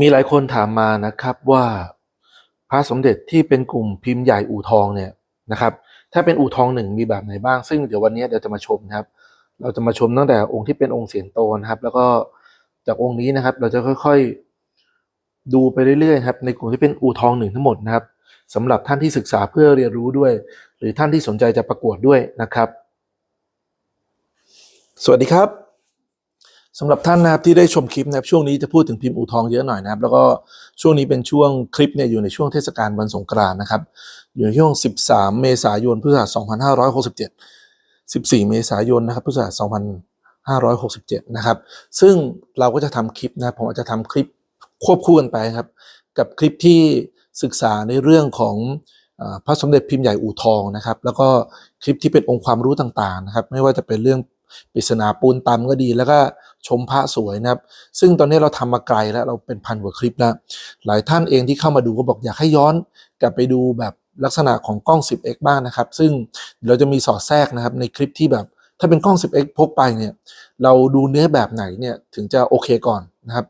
มีหลายคนถามมานะครับว่าพระสมเด็จที่เป็นกลุ่มพิมพ์ใหญ่อู่ทองเนี่ยนะครับถ้าเป็นอู่ทองหนึ่งมีแบบไหนบ้าง ซึ่งเดี๋ยววันนี้เดี๋ยวจะมาชมนะครับ เราจะมาชมตั้งแต่องค์ที่เป็นองค์เสียนโตนะครับ แล้วก็จากองค์นี้นะครับ เราจะค่อยๆดูไปเรื่อยๆครับในกลุ่มที่เป็นอู่ทองหนึ่งทั้งหมดนะครับสำหรับท่านที่ศึกษาเพื่อเรียนรู้ด้วย หรือท่านที่สนใจจะประกวดด้วยนะครับ สวัสดีครับ สำหรับท่านนะครับที่ได้ชมคลิปนะครับช่วงนี้จะพูดถึงพิมพ์อู่ทองเยอะหน่อยนะครับ แล้วก็ช่วงนี้เป็นช่วงคลิปเนี่ยอยู่ในช่วงเทศกาลวันสงกรานต์นะครับ อยู่ในช่วง 13 เมษายนพุทธศักราช2567 14 เมษายนนะครับพุทธศักราช2567 นะครับ ซึ่งเราก็จะทำคลิปนะครับผมอาจจะทำคลิปควบคู่กันไปครับ กับคลิปที่ศึกษาในเรื่องของพระสมเด็จพิมพ์ใหญ่อู่ทองนะครับ แล้วก็คลิปที่เป็นองค์ความรู้ต่างๆนะครับ ไม่ว่าจะเป็นเรื่องปริศนาปูนตำก็ดีแล้วก็ ชมพระสวยนะครับ ซึ่งตอนนี้เราทำมาไกลแล้วเราเป็นพันกว่าคลิปแล้ว หลายท่านเองที่เข้ามาดูก็บอกอยากให้ย้อนกลับไปดูแบบลักษณะของกล้อง 10x บ้างนะครับ ซึ่งเราจะมีสอดแทรกนะครับในคลิปที่แบบถ้าเป็นกล้อง 10x พกไปเนี่ยเราดูเนื้อแบบไหนเนี่ยถึงจะโอเคก่อนนะครับ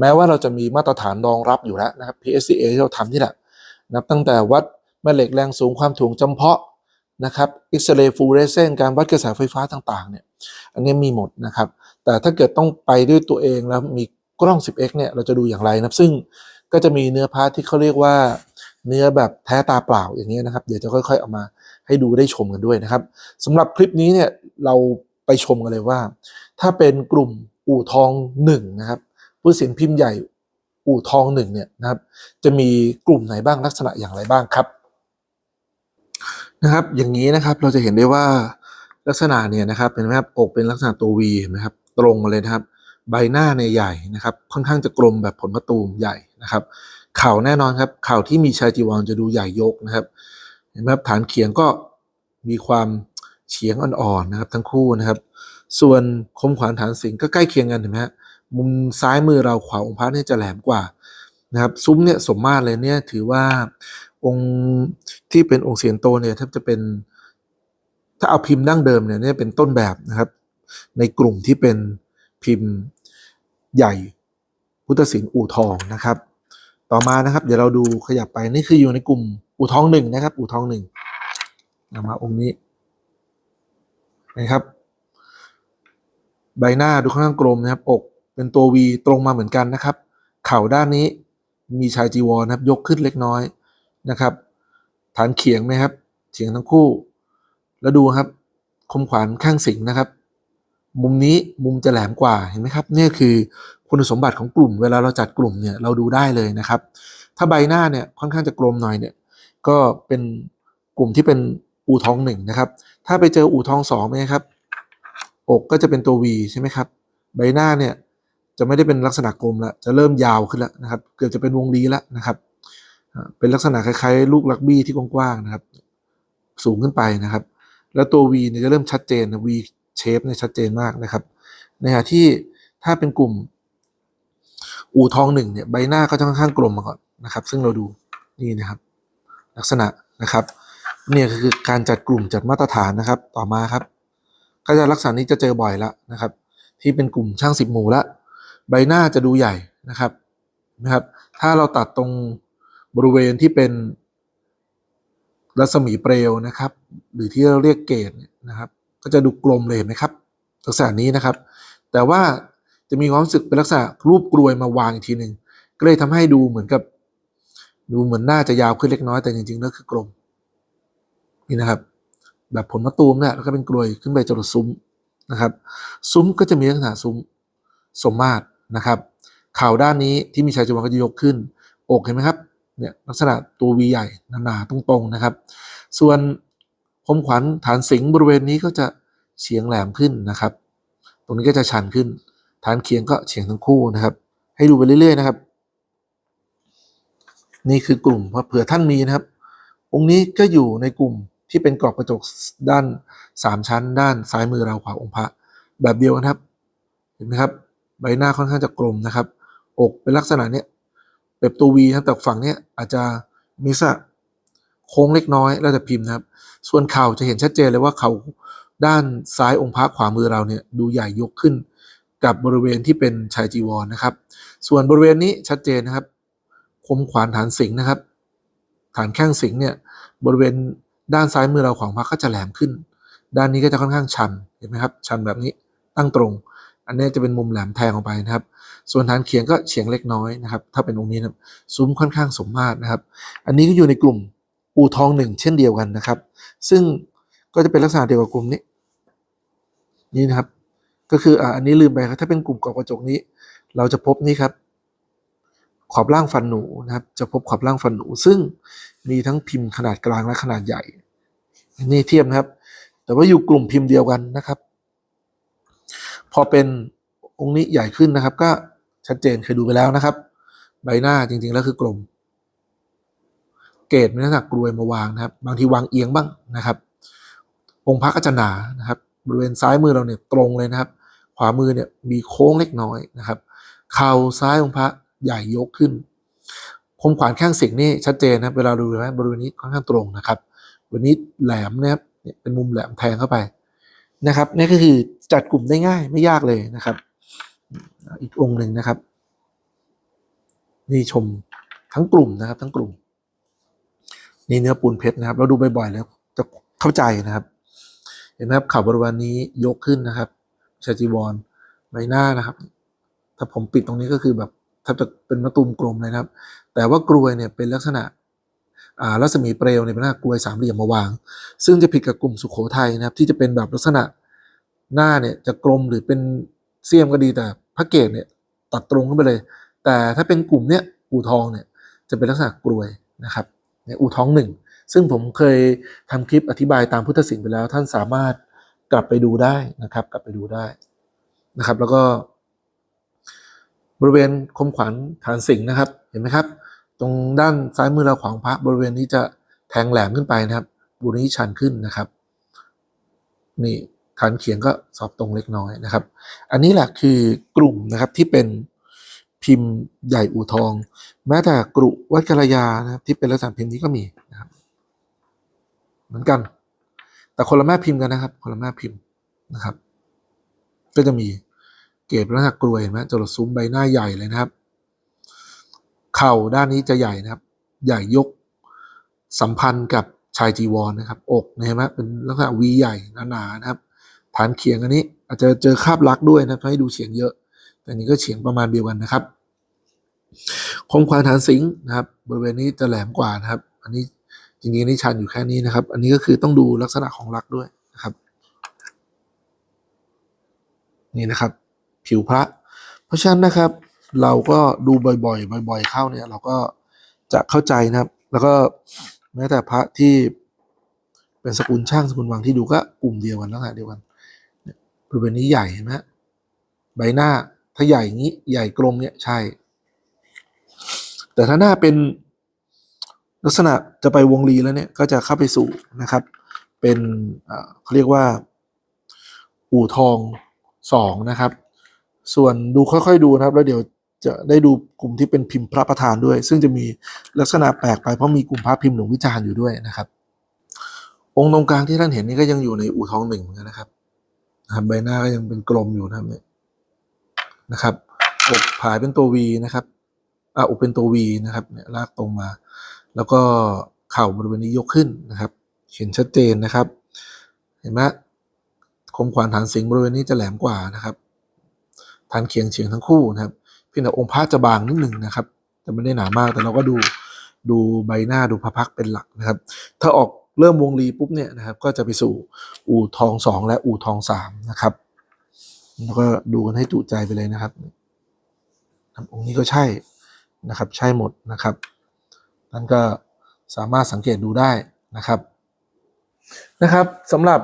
แม้ว่าเราจะมีมาตรฐานรองรับอยู่แล้วนะครับ PSCA ที่เราทำนี่แหละนะครับตั้งแต่วัดแม่เหล็กแรงสูงความถ่วงจำเพาะนะครับเอ็กซเรย์ฟูเรสเซนการวัดกระแสไฟฟ้าต่างๆเนี่ยอันนี้มีหมดนะครับ แต่ถ้าเกิดต้องไปด้วยตัวเองแล้วมีกล้อง 10x เนี่ยเราจะดูอย่างไรนะครับซึ่งก็จะมีเนื้อพาร์ทที่เขาเรียกว่า เนื้อแบบแท้ตาเปล่าอย่างนี้ยนะครับ เดี๋ยวจะค่อย ๆ เอามาให้ดูได้ชมกันด้วยนะครับสำหรับคลิปนี้เนี่ยเราไปชมกันเลยว่า ถ้าเป็นกลุ่มอู่ทองหนึ่งนะครับผู้สินพิมพ์ใหญ่อู่ทองหนึ่งเนี่ยนะครับ จะมีกลุ่มไหนบ้างลักษณะอย่างไรบ้างครับนะครับ อย่างนี้นะครับเราจะเห็นได้ว่าลักษณะเนี่ยนะครับเป็นไหมครับอกเป็นลักษณะตัว V เห็นไหมครับ ตรงเลยนะครับ ใบหน้าเนี่ยใหญ่นะครับ ค่อนข้างจะกลมแบบผลมะตูมใหญ่นะครับ เข่าแน่นอนครับ เข่าที่มีชายจีวรจะดูใหญ่ยกนะครับเห็นไหมครับฐานเขียงก็มีความเฉียงอ่อนๆนะครับ ทั้งคู่นะครับ ส่วนคมขวานฐานสิงก็ใกล้เคียงกันเห็นไหมฮะมุมซ้ายมือเราขวาองค์พระเนี่ยจะแหลมกว่านะครับ ซุ้มเนี่ยสมมาตรเลยเนี่ยถือว่าองค์ที่เป็นองค์เสียนโตเนี่ยแทบจะเป็น ถ้าเอาพิมพ์ดั้งเดิมเนี่ยเนี่ยเป็นต้นแบบนะครับ ในกลุ่มที่เป็นพิมพ์ใหญ่พุทธศิลป์อู่ทองนะครับ ต่อมานะครับ เดี๋ยวเราดูขยับไปนี่คืออยู่ในกลุ่มอู่ทองหนึ่งนะครับ อู่ทองหนึ่งมาองค์นี้นะครับ ใบหน้าดูค่อนข้างกลมนะครับ อกเป็นตัววีตรงมาเหมือนกันนะครับ เข่าด้านนี้มีชายจีวรนะครับ ยกขึ้นเล็กน้อยนะครับ ฐานเขียงไหมครับเฉียงทั้งคู่ แล้วดูครับ คมขวานข้างสิงนะครับ มุมนี้มุมจะแหลมกว่าเห็นไหมครับเนี่ยคือคุณสมบัติของกลุ่ม เวลาเราจัดกลุ่มเนี่ยเราดูได้เลยนะครับ ถ้าใบหน้าเนี่ยค่อนข้างจะกลมหน่อยเนี่ยก็เป็นกลุ่มที่เป็นอู่ทองหนึ่งนะครับ ถ้าไปเจออู่ทองสองไหมครับ อกก็จะเป็นตัว V ใช่ไหมครับ ใบหน้าเนี่ยจะไม่ได้เป็นลักษณะกลมแล้วจะเริ่มยาวขึ้นแล้วนะครับ เกือบจะเป็นวงรีแล้วนะครับ เป็นลักษณะคล้ายๆ ลูกลักบี้ที่กว้างๆนะครับ สูงขึ้นไปนะครับ แล้วตัว V เนี่ยจะเริ่มชัดเจนนะ V shape เนี่ยชัดเจนมากนะครับในขณะที่ถ้าเป็นกลุ่ม อู่ทองหนึ่งเนี่ยใบหน้าก็จะค่อนข้างกลมมาก่อนนะครับ ซึ่งเราดูนี่นะครับ ลักษณะนะครับเนี่ยคือการจัดกลุ่มจัดมาตรฐานนะครับ ต่อมาครับ ก็จะลักษณะนี้จะเจอบ่อยล้วนะครับ ที่เป็นกลุ่มช่างสิบหมู่ละใบหน้าจะดูใหญ่นะครับนะครับ ถ้าเราตัดตรงบริเวณที่เป็นรัศมีเปลวนะครับ หรือที่เราเรียกเกตนะครับ ก็จะดูกลมเลยเห็นไหมครับ ลักษณะนี้นะครับ แต่ว่าจะมีความรู้สึกเป็นลักษณะรูปกลวยมาวางอีกทีหนึ่งก็เลยทำให้ดูเหมือนกับ ดูเหมือนหน้าจะยาวขึ้นเล็กน้อยแต่จริงๆแล้วคือกลมนี่นะครับ แบบผลมะตูมเนี่ยแล้วก็เป็นกลวยขึ้นไปจรดซุ้มนะครับ ซุ้มก็จะมีลักษณะซุ้มสมมาตรนะครับข่าวด้านนี้ที่มีชายจีวรก็จะยกขึ้น อกเห็นไหมครับเนี่ยลักษณะตัววีใหญ่หนาๆตรงๆนะครับ ส่วน คมขวัญฐานสิงห์บริเวณนี้ก็จะเฉียงแหลมขึ้นนะครับ ตรงนี้ก็จะชันขึ้น ฐานเคียงก็เฉียงทั้งคู่นะครับ ให้ดูไปเรื่อยๆนะครับ นี่คือกลุ่มเผื่อท่านมีนะครับ องค์นี้ก็อยู่ในกลุ่มที่เป็นกรอบกระจกด้านสามชั้น ด้านซ้ายมือเราขวาองค์พระแบบเดียวกันครับ เห็นไหมครับ ใบหน้าค่อนข้างจะกลมนะครับ อกเป็นลักษณะเนี้ยแบบตัววีนะแต่ฝั่งเนี้ยอาจจะมีลักษณะ โค้งเล็กน้อยแล้วแต่พิมพ์นะครับ ส่วนเข่าจะเห็นชัดเจนเลยว่าเข่าด้านซ้ายองค์พระขวามือเราเนี่ยดูใหญ่ยกขึ้น กับบริเวณที่เป็นชายจีวรนนะครับ ส่วนบริเวณนี้ชัดเจนนะครับคมขวานฐานสิงห์นะครับ ฐานแข้งสิงห์เนี่ยบริเวณด้านซ้ายมือเราของพระก็จะแหลมขึ้น ด้านนี้ก็จะค่อนข้างชันเห็นไหมครับ ชันแบบนี้ตั้งตรง อันนี้จะเป็นมุมแหลมแทงออกไปนะครับ ส่วนฐานเขียงก็เฉียงเล็กน้อยนะครับ ถ้าเป็นองค์นี้นะซุ้มค่อนข้างสมมาตรนะครับ อันนี้ก็อยู่ในกลุ่ม อู่ทองหนึ่งเช่นเดียวกันนะครับ ซึ่งก็จะเป็นลักษณะเดียวกับกลุ่มนี้ นี่นะครับ ก็คืออ่าอันนี้ลืมไปครับถ้าเป็นกลุ่มกรอบกระจกนี้ เราจะพบนี่ครับ ขอบล่างฟันหนูนะครับ จะพบขอบล่างฟันหนู ซึ่งมีทั้งพิมพ์ขนาดกลางและขนาดใหญ่ นี่เทียบนะครับ แต่ว่าอยู่กลุ่มพิมพ์เดียวกันนะครับ พอเป็นองค์นี้ใหญ่ขึ้นนะครับ ก็ชัดเจนเคยดูไปแล้วนะครับ ใบหน้าจริงๆแล้วคือกลม เกรดมีลักษณะกรวยมาวางนะครับ บางทีวางเอียงบ้างนะครับ องค์พระก็จะหนานะครับ บริเวณซ้ายมือเราเนี่ยตรงเลยนะครับ ขวามือเนี่ยมีโค้งเล็กน้อยนะครับ เข่าซ้ายองค์พระใหญ่ยกขึ้นคมขวานข้างสิงนี่ชัดเจนนะครับเวลาดูนะบริเวณนี้ค่อนข้างตรงนะครับวันนี้แหลมนะครับเป็นมุมแหลมแทงเข้าไปนะครับนี่ก็คือจัดกลุ่มได้ง่ายไม่ยากเลยนะครับ อีกองค์หนึ่งนะครับ นี่ชมทั้งกลุ่มนะครับ ทั้งกลุ่ม นี่เนื้อปูนเพชรนะครับ เราดูบ่อยๆแล้วจะเข้าใจนะครับ เห็นไหมครับข่าวบริวารนี้ยกขึ้นนะครับชาจีวรใบหน้านะครับ ถ้าผมปิดตรงนี้ก็คือแบบถ้าจะเป็นมะตูมกลมเลยนะครับ แต่ว่ากลวยเนี่ยเป็นลักษณะอ่ารัศมีเปลวเนี่ยเป็นหน้ากลวยสามเหลี่ยมมาวาง ซึ่งจะผิดกับกลุ่มสุขโขทัยนะครับ ที่จะเป็นแบบลักษณะหน้าเนี่ยจะกลมหรือเป็นเสี้ยมก็ดีแต่พระเกศเนี่ยตัดตรงขึ้นไปเลย แต่ถ้าเป็นกลุ่มเนี้ยอู่ทองเนี่ยจะเป็นลักษณะกลวยนะครับ เนี่ยอู่ทองหนึ่ง ซึ่งผมเคยทำคลิปอธิบายตามพุทธศิลป์ไปแล้ว ท่านสามารถกลับไปดูได้นะครับ กลับไปดูได้นะครับ แล้วก็ บริเวณคมขวัญฐานสิงห์นะครับ เห็นไหมครับ ตรงด้านซ้ายมือเราขวางพระบริเวณนี้จะแทงแหลมขึ้นไปนะครับ บุรีชันขึ้นนะครับ นี่ฐานเขียงก็สอบตรงเล็กน้อยนะครับ อันนี้แหละคือกลุ่มนะครับที่เป็น พิมพ์ใหญ่อู่ทอง แม้แต่กรุวัดกระยานะครับที่เป็นลักษณะพิมพ์นี้ก็มีนะครับ เหมือนกัน แต่คนละแม่พิมพ์กันนะครับ คนละแม่พิมพ์นะครับ ก็จะมีเกรดลักษณะกลวยเห็นไหมจรดซุ้มใบหน้าใหญ่เลยนะครับ เข่าด้านนี้จะใหญ่นะครับ ใหญ่ยกสัมพันธ์กับชายจีวรนนะครับ อกเห็นไหมเป็นลักษณะวีใหญ่หนาๆนะครับ ฐานเขียงอันนี้ อาจจะเจอคาบลักด้วยนะให้ดูเฉียงเยอะ แต่อันนี้ก็เฉียงประมาณเดียวกันนะครับคมควานฐานสิงห์นะครับ บริเวณนี้จะแหลมกว่านะครับ อันนี้จริงๆนี่ชันอยู่แค่นี้นะครับ อันนี้ก็คือต้องดูลักษณะของลักด้วยนะครับ นี่นะครับ ผิวพระ เพราะฉะนั้นนะครับ เราก็ดูบ่อยๆ บ่อย ๆ เข้าเนี่ย เราก็จะเข้าใจนะครับ แล้วก็แม้แต่พระที่เป็นสกุลช่างสกุลวังที่ดูก็กลุ่มเดียวกันลักษณะเดียวกันบริเวณนี้ใหญ่เห็นไหมใบหน้า ถ้าใหญ่งี้ใหญ่กลมเนี่ยใช่ แต่ถ้าหน้าเป็นลักษณะจะไปวงรีแล้วเนี่ยก็จะเข้าไปสู่นะครับ เป็นเขาเรียกว่า อู่ทองสองนะครับ ส่วนดูค่อยๆดูนะครับ แล้วเดี๋ยวจะได้ดูกลุ่มที่เป็นพิมพ์พระประธานด้วย ซึ่งจะมีลักษณะแปลกไปเพราะมีกลุ่มพระพิมพ์หลวงวิจารณ์อยู่ด้วยนะครับ องค์ตรงกลางที่ท่านเห็นนี่ก็ยังอยู่ในอู่ทองหนึ่งเหมือนกันนะครับนะครับใบหน้าก็ยังเป็นกลมอยู่นะครับเนี่ย นะครับอกผายเป็นตัววีนะครับอ่าอกเป็นตัววีนะครับเนี่ยลากตรงมา แล้วก็เข่าบริเวณนี้ยกขึ้นนะครับ เห็นชัดเจนนะครับ เห็นไหมคมขวานฐานสิงบริเวณนี้จะแหลมกว่านะครับฐานเคียงเฉียงทั้งคู่นะครับเพียงแต่องค์พระจะบางนิดหนึ่งนะครับ แต่ไม่ได้หนามากแต่เราก็ดูดูใบหน้าดูพระพักเป็นหลักนะครับ ถ้าออกเริ่มวงรีปุ๊บเนี่ยนะครับ ก็จะไปสู่อู่ทองสองและอู่ทองสามนะครับ แล้วก็ดูกันให้จุใจไปเลยนะครับองค์นี้ก็ใช่นะครับ ใช่หมดนะครับนั่นก็สามารถสังเกตดูได้นะครับนะครับสำหรับ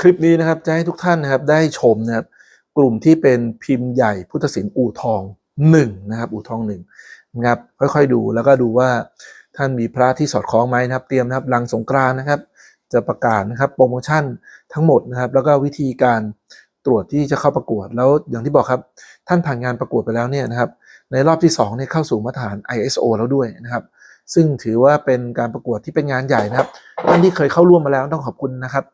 คลิปนี้นะครับจะให้ทุกท่านนะครับได้ชมนะครับกลุ่มที่เป็นพิมพ์ใหญ่พุทธศิลป์อู่ทองหนึ่งนะครับ อู่ทองหนึ่งนะครับค่อยๆดูแล้วก็ดูว่าท่านมีพระที่สอดคล้องไหมนะครับเตรียมนะครับหลังสงกรานนะครับ จะประกาศนะครับโปรโมชั่นทั้งหมดนะครับ แล้วก็วิธีการ ตรวจที่จะเข้าประกวด แล้วอย่างที่บอกครับ ท่านผ่านงานประกวดไปแล้วเนี่ยนะครับ ในรอบที่2เนี่ยเข้าสู่มาตรฐาน ISO แล้วด้วยนะครับ ซึ่งถือว่าเป็นการประกวดที่เป็นงานใหญ่นะครับ ท่านที่เคยเข้าร่วมมาแล้วต้องขอบคุณนะครับ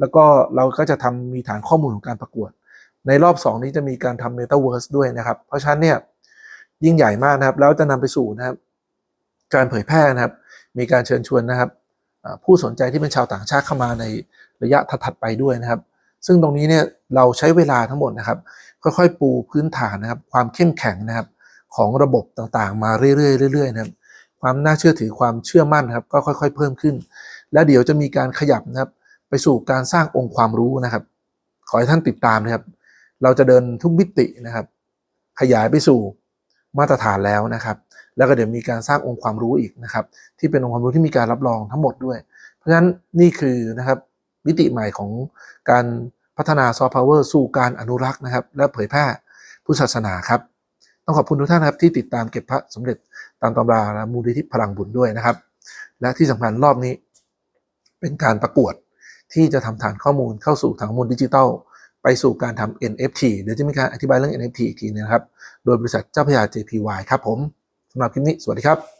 แล้วก็เราก็จะทำมีฐานข้อมูลของการประกวด ในรอบ 2 นี้จะมีการทำ Metaverse ด้วยนะครับ เพราะฉะนั้นเนี่ยยิ่งใหญ่มากนะครับ แล้วจะนำไปสู่นะครับ การเผยแพร่นะครับ มีการเชิญชวนนะครับผู้สนใจที่เป็นชาวต่างชาติเข้ามาในระยะถัดไปด้วยนะครับ ซึ่งตรงนี้เนี่ยเราใช้เวลาทั้งหมดนะครับ ค่อยๆ ปูพื้นฐานนะครับ ความเข้มแข็งนะครับ ของระบบต่างๆ มาเรื่อยๆเรื่อยๆนะครับ ความน่าเชื่อถือความเชื่อมั่นครับ ก็ค่อย ๆ เพิ่มขึ้น และเดี๋ยวจะมีการขยับนะครับ ไปสู่การสร้างองค์ความรู้นะครับ ขอให้ท่านติดตามนะครับ เราจะเดินทุกมิตินะครับ ขยายไปสู่มาตรฐานแล้วนะครับ แล้วก็เดี๋ยวมีการสร้างองค์ความรู้อีกนะครับ ที่เป็นองค์ความรู้ที่มีการรับรองทั้งหมดด้วย เพราะฉะนั้นนี่คือนะครับ มิติใหม่ของการพัฒนาซอฟต์พาวเวอร์สู่การอนุรักษ์นะครับ และเผยแพร่พุทธศาสนาครับ ต้องขอบคุณทุกท่านครับที่ติดตามเก็บพระสมเด็จตามตำราและมูลนิธิพลังบุญด้วยนะครับ และที่สำคัญรอบนี้ เป็นการประกวดที่จะทำฐานข้อมูลเข้าสู่ทางมูลดิจิทัลไปสู่การทำ NFT เดี๋ยวจะมีการอธิบายเรื่อง NFT อีกทีนะครับ โดยบริษัทเจ้าพยา JPY ครับผมสำหรับคลิปนี้ สวัสดีครับ